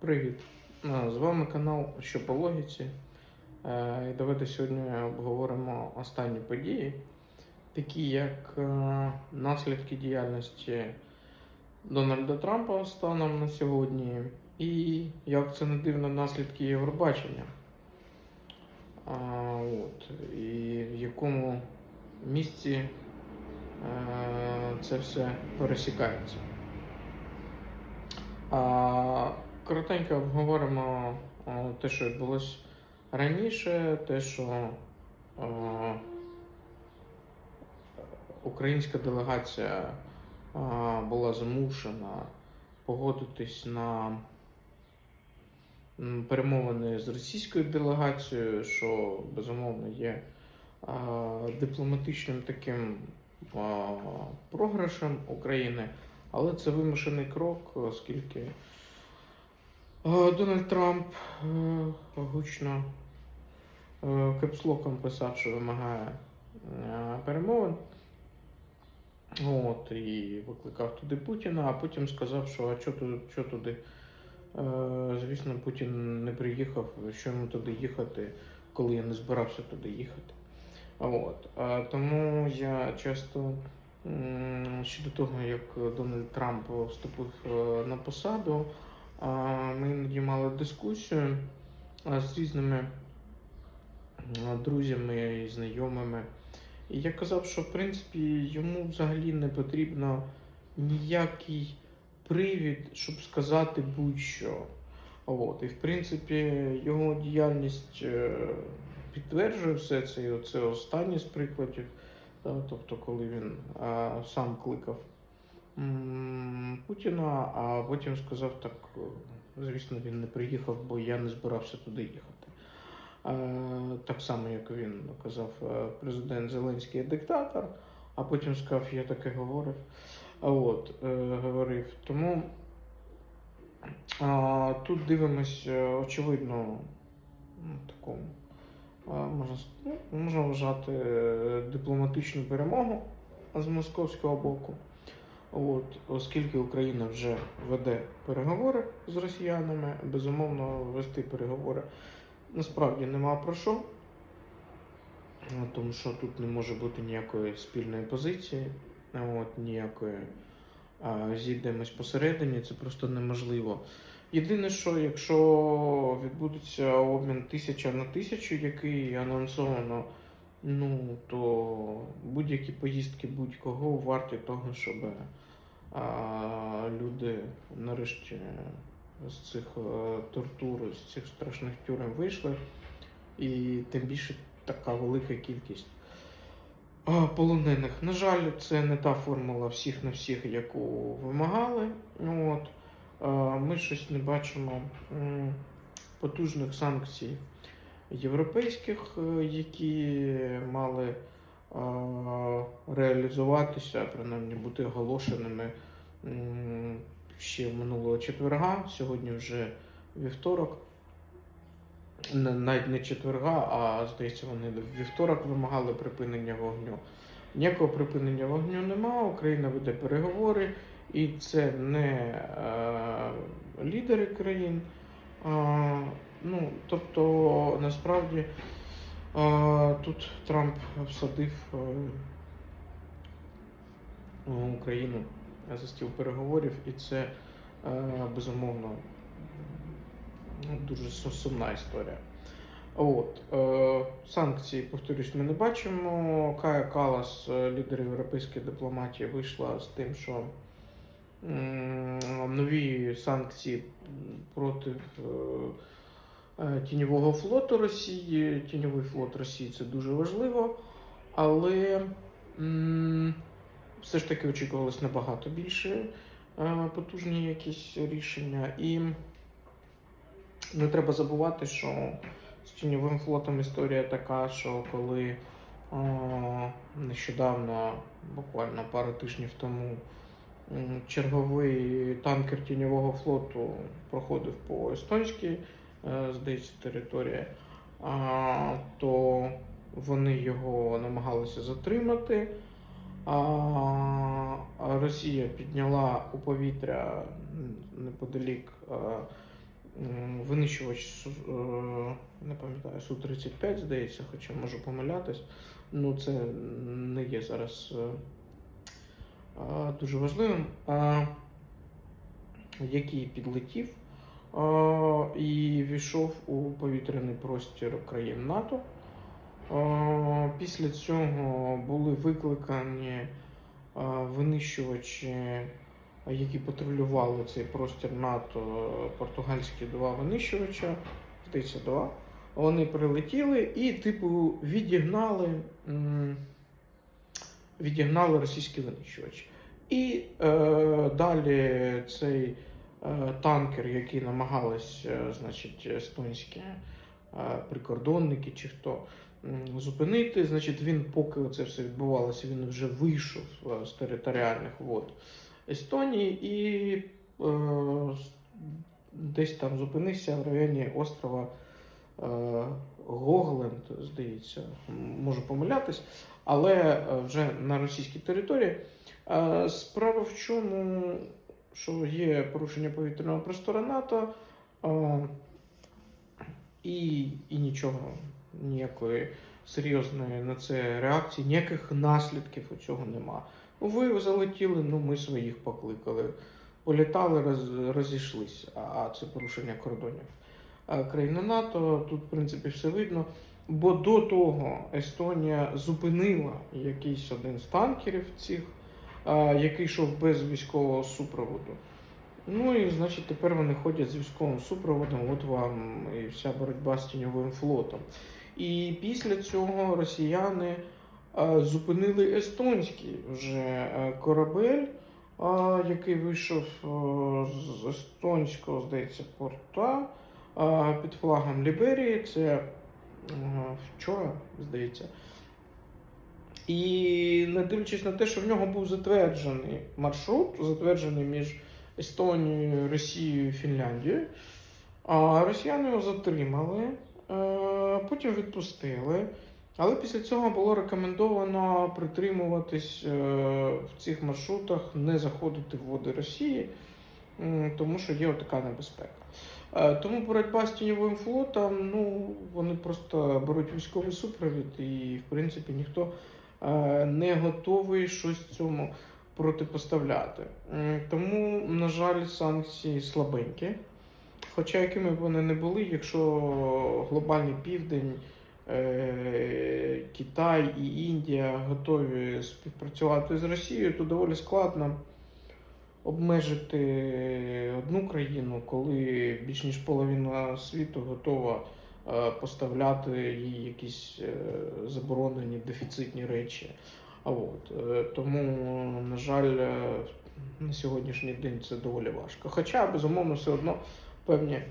Привіт! З вами канал Що по логіці. Е, І давайте сьогодні обговоримо останні події, такі як е, наслідки діяльності Дональда Трампа станом на сьогодні, і як це не дивно наслідки Євробачення. От, і в якому місці е, це все пересікається. Коротенько обговоримо те, що відбулось раніше, те, що українська делегація була змушена погодитись на перемовини з російською делегацією, що безумовно є дипломатичним таким програшем України. Але це вимушений крок, оскільки е, Дональд Трамп е, гучно е, кепслоком писав, що вимагає е, перемовин. От, і викликав туди Путіна, а потім сказав, що а що туди. Е, Звісно, Путін не приїхав, що йому туди їхати, коли я не збирався туди їхати. От. Тому я часто м, щодо того, як Дональд Трамп вступив е, на посаду, ми іноді мали дискусію з різними друзями і знайомими. І я казав, що в принципі йому взагалі не потрібно ніякий привід, щоб сказати будь-що. От. І в принципі його діяльність е, підтверджує все це. І оце останнє з прикладів. Тобто, коли він сам кликав Путіна, а потім сказав так, е, звісно, він не приїхав, бо я не збирався туди їхати. Е, так само, як він казав, е, президент Зеленський диктатор, а потім сказав, я таке говорив. От, говорив. Тому тут дивимось, е, очевидно, такому, можна, ну, можна вважати дипломатичну перемогу з московського боку. От, оскільки Україна вже веде переговори з росіянами, безумовно, вести переговори насправді нема про що, тому що тут не може бути ніякої спільної позиції, от, ніякої зійдемось посередині, це просто неможливо. Єдине, що якщо відбудеться обмін тисяча на тисячу, який анонсовано, ну то будь-які поїздки будь-кого варті того, щоб люди нарешті з цих е, тортур, з цих страшних тюрем вийшли. І тим більше така велика кількість полонених. На жаль, це не та формула всіх на всіх, яку вимагали. От. Ми щось не бачимо потужних санкцій європейських, е, які мали реалізуватися, принаймні бути оголошеними ще минулого четверга, сьогодні вже вівторок. Навіть не четверга, а здається, вони вівторок вимагали припинення вогню. Ніякого припинення вогню нема. Україна веде переговори, і це не е, лідери країн. А, ну, тобто, насправді е, тут Трамп всадив е, Україну за стіл переговорів, і це е, безумовно ну, дуже сумна історія. От, е, санкції, повторюсь, ми не бачимо. Кая Калас, е, лідер європейської дипломатії, вийшла з тим, що нові санкції проти е, е, тіньового флоту Росії. Тіньовий флот Росії це дуже важливо, але все ж таки очікувалось набагато більше е, потужні якісь рішення. І не треба забувати, що з тіньовим флотом історія така, що коли е, нещодавно, буквально пару тижнів тому, черговий танкер тіньового флоту проходив по естонській, е, здається, території, а, то вони його намагалися затримати. Росія підняла у повітря неподалік е, винищувач е, не пам'ятаю, Су-35, здається, хоча можу помилятись. Ну, це не є зараз е, дуже важливим. Який підлетів і війшов у повітряний простір країн НАТО. Після цього були викликані винищувачі, які патрулювали цей простір НАТО, португальські два винищувача, здається, два. Вони прилетіли і, типу, відігнали, відігнали російські винищувачі. І е, далі цей танкер, який намагались, е, значить, естонські е, прикордонники чи хто зупинити, значить, він, поки це все відбувалося, він вже вийшов е, з територіальних вод Естонії і е, десь там зупинився в районі острова е, Гогленд, здається, можу помилятись, але е, вже на російській території. Е, Справа в чому, що є порушення повітряного простору НАТО, і, і нічого, ніякої серйозної на це реакції, ніяких наслідків у цього нема. Ну, ви залетіли, ну ми своїх покликали. Політали, роз, розійшлися, а, це порушення кордонів. Країни НАТО, тут, в принципі, все видно. Бо до того Естонія зупинила якийсь один з танкерів цих, який йшов без військового супроводу. Ну і значить тепер вони ходять з військовим супроводом, от вам і вся боротьба з тіньовим флотом. І після цього росіяни зупинили естонський вже е, корабель, який вийшов е, з естонського, здається, порта під флагом Ліберії. Це е, вчора, здається. І не дивлячись на те, що в нього був затверджений маршрут, затверджений між Естонією, Росією і Фінляндією, а росіяни його затримали, е, потім відпустили. Але після цього було рекомендовано притримуватись е, в цих маршрутах, не заходити в води Росії, тому що є така небезпека. Е, Тому боротьба з тіньовим флотом, ну вони просто беруть військовий супровід, і в принципі ніхто не готовий щось цьому протипоставляти. Тому, на жаль, санкції слабенькі. Хоча якими б вони не були, якщо глобальний південь, е, Китай і Індія готові співпрацювати з Росією, то доволі складно обмежити одну країну, коли більш ніж половина світу готова е, поставляти їй якісь е, заборонені дефіцитні речі. А от, е, тому, на жаль, е, на сьогоднішній день це доволі важко. Хоча, безумовно, все одно певні,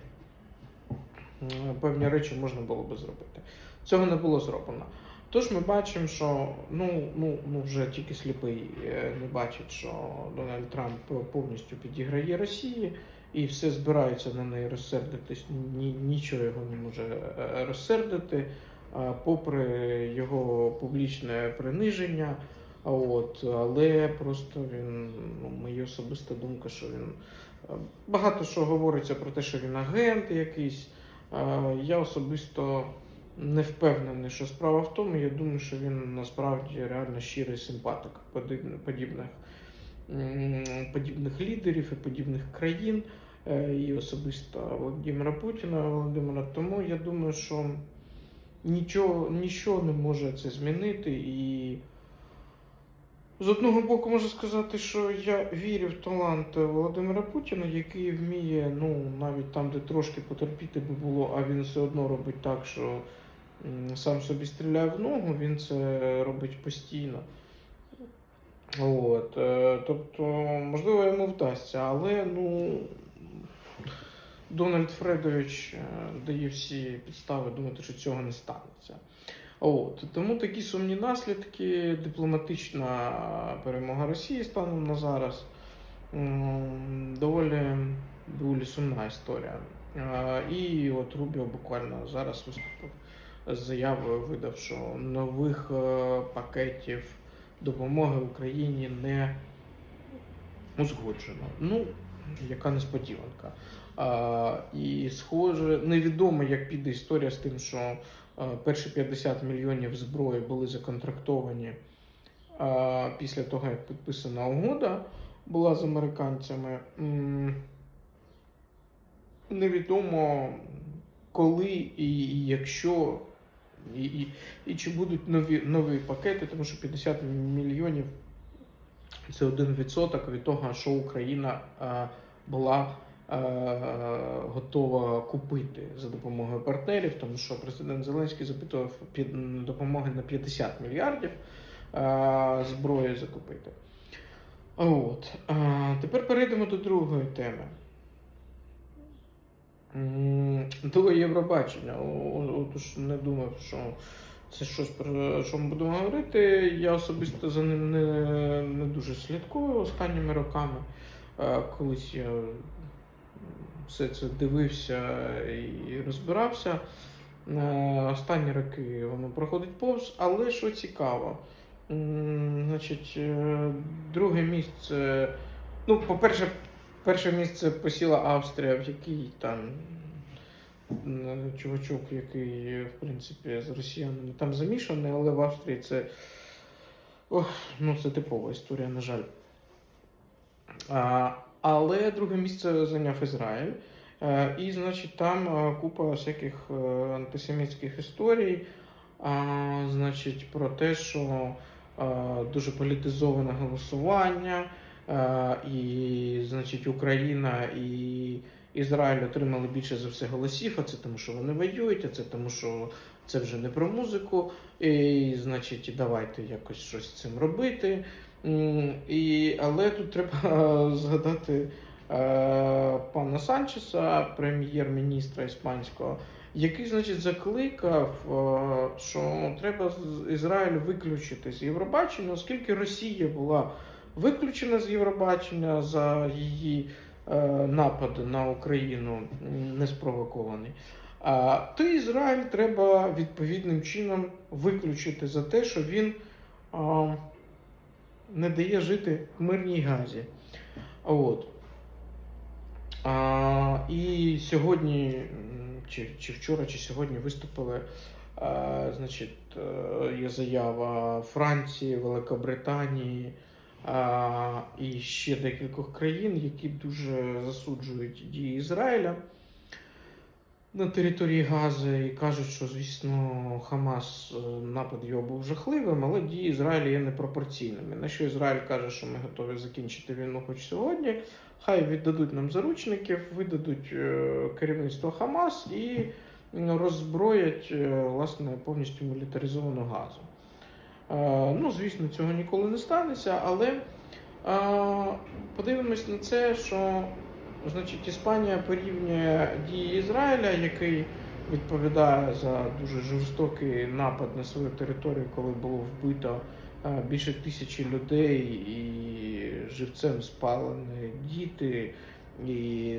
е, певні речі можна було би зробити. Цього не було зроблено. Тож ми бачимо, що ну, ну, ну вже тільки сліпий е, не бачить, що Дональд Трамп повністю підіграє Росії і все збирається на неї розсердитись. Ні, нічого його не може е, розсердити, попри його публічне приниження. От, але просто він, ну, моя особиста думка, що він е, багато що говориться про те, що він агент якийсь. Я особисто не впевнений, що справа в тому. Я думаю, що він насправді реально щирий симпатик подібних, подібних, лідерів і подібних країн, і особисто Володимира Путіна Володимира. Тому я думаю, що нічого, нічого не може це змінити. І з одного боку можу сказати, що я вірю в талант Володимира Путіна, який вміє, ну, навіть там, де трошки потерпіти би було, а він все одно робить так, що сам собі стріляє в ногу, він це робить постійно. От, е, тобто, можливо, йому вдасться, але ну, Дональд Фредович е, дає всі підстави думати, що цього не станеться. От, тому такі сумні наслідки, дипломатична перемога Росії станом на зараз. Доволі, доволі сумна історія. Е, І от Рубіо буквально зараз виступив з заявою, видав, що нових е, пакетів допомоги Україні не узгоджено. Ну, яка несподіванка. І схоже, невідомо, як піде історія з тим, що перші 50 мільйонів зброї були законтрактовані після того, як підписана угода була з американцями. Невідомо коли і, якщо, і, і, і чи будуть нові, нові пакети, тому що 50 мільйонів це 1% від того, що Україна була готова купити за допомогою партнерів, тому що президент Зеленський запитував допомоги на 50 мільярдів е, зброї закупити. От. Е, тепер перейдемо до другої теми. До Євробачення. Отож не думав, що це щось про що ми будемо говорити. Я особисто за ним не, не дуже слідкую останніми роками. Е, Колись я все це дивився і розбирався. Е, Останні роки воно проходить повз, але що цікаво, значить, е, друге місце. Ну, по-перше, перше місце посіла Австрія, в якій там чувачок, який, в принципі, з росіянами там замішаний, але в Австрії це. Ох, ну, це типова історія, на жаль. А, але друге місце зайняв Ізраїль. Е, І, значить, там е, купа всяких е, антисемітських історій. Значить, про те, що дуже політизоване голосування, і, значить, Україна і Ізраїль отримали більше за все голосів, а це тому, що вони воюють, а це тому, що це вже не про музику. І, значить, давайте якось щось з цим робити. І, але тут треба е, згадати е, пана Санчеса, прем'єр-міністра іспанського, який, значить, закликав, е, що треба з Ізраїль виключити з Євробачення, оскільки Росія була виключена з Євробачення за її напад на Україну неспровокований. А то Ізраїль треба відповідним чином виключити за те, що він не дає жити в мирній газі. От. А, і сьогодні, чи, чи вчора, чи сьогодні виступили. А, значить, е, є заява Франції, Великобританії а, і ще декількох країн, які дуже засуджують дії Ізраїля на території Гази і кажуть, що, звісно, Хамас е, напад його був жахливим, але дії Ізраїля є непропорційними. На що Ізраїль каже, що ми готові закінчити війну хоч сьогодні. Хай віддадуть нам заручників, видадуть е, керівництво Хамас і роззброять е, власне повністю мілітаризовану газу. Ну, звісно, цього ніколи не станеться, але подивимось на це, що Значить, Іспанія порівнює дії Ізраїля, який відповідає за дуже жорстокий напад на свою територію, коли було вбито е, більше тисячі людей і живцем спалені діти, і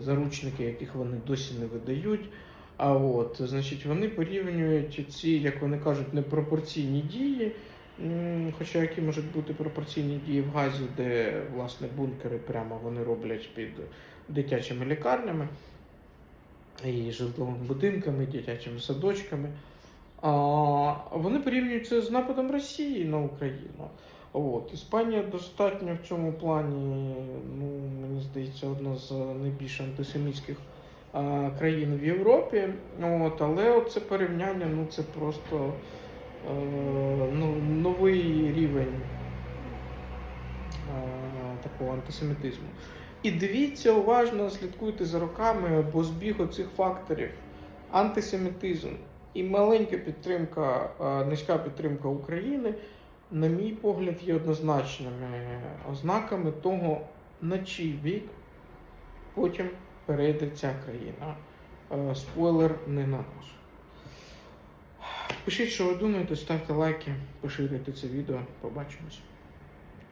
заручники, яких вони досі не видають. А от, значить, вони порівнюють ці, як вони кажуть, непропорційні дії. Хоча які можуть бути пропорційні дії в Газі, де власне бункери прямо вони роблять під дитячими лікарнями і житловими будинками, дитячими садочками. А, вони порівнюють це з нападом Росії на Україну. От. Іспанія достатньо в цьому плані, ну, мені здається, одна з найбільш антисемітських а, країн в Європі. От. Але це порівняння ну, це просто ну, новий рівень е, такого антисемітизму. І дивіться уважно, слідкуйте за роками, бо збіг оцих факторів антисемітизм і маленька підтримка, е, низька підтримка України, на мій погляд, є однозначними ознаками того, на чий бік потім перейде ця країна. Е, Спойлер не на наш. Пишіть, що ви думаєте, ставте лайки, поширюйте це відео. Побачимось.